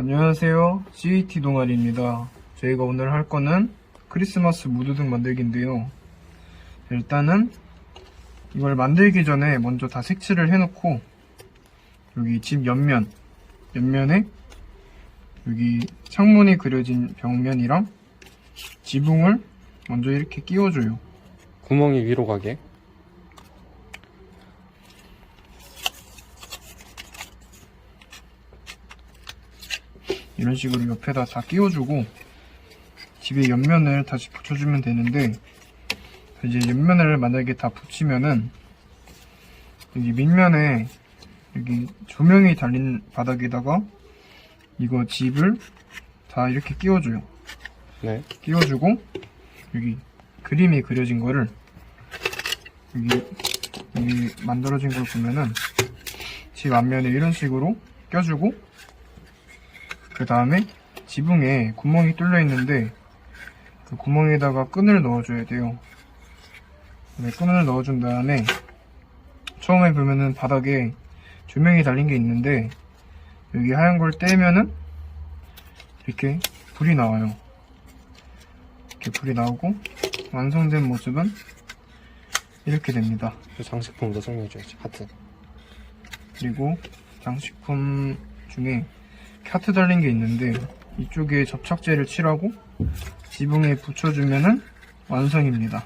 안녕하세요. CAT 동아리입니다. 저희가 오늘 할 거는 크리스마스 무드등 만들기인데요. 일단은 이걸 만들기 전에 먼저 다 색칠을 해놓고 여기 집 옆면, 옆면에 여기 창문이 그려진 벽면이랑 지붕을 먼저 이렇게 끼워줘요. 구멍이 위로 가게. 이런 식으로 옆에다 다 끼워주고 집의 옆면을 다시 붙여주면 되는데 이제 옆면을 만약에 다 붙이면은 여기 밑면에 여기 조명이 달린 바닥에다가 이거 집을 다 이렇게 끼워줘요. 네. 끼워주고 여기 그림이 그려진 거를 여기 여기 만들어진 걸 보면은 집 앞면에 이런 식으로 껴주고 그 다음에 지붕에 구멍이 뚫려 있는데 그 구멍에다가 끈을 넣어줘야 돼요. 네, 끈을 넣어준 다음에 처음에 보면은 바닥에 조명이 달린 게 있는데 여기 하얀 걸 떼면은 이렇게 불이 나와요. 이렇게 불이 나오고 완성된 모습은 이렇게 됩니다. 그 장식품도 설명해줘야지. 하트. 그리고 장식품 중에 카트 달린 게 있는데 이쪽에 접착제를 칠하고 지붕에 붙여주면은 완성입니다.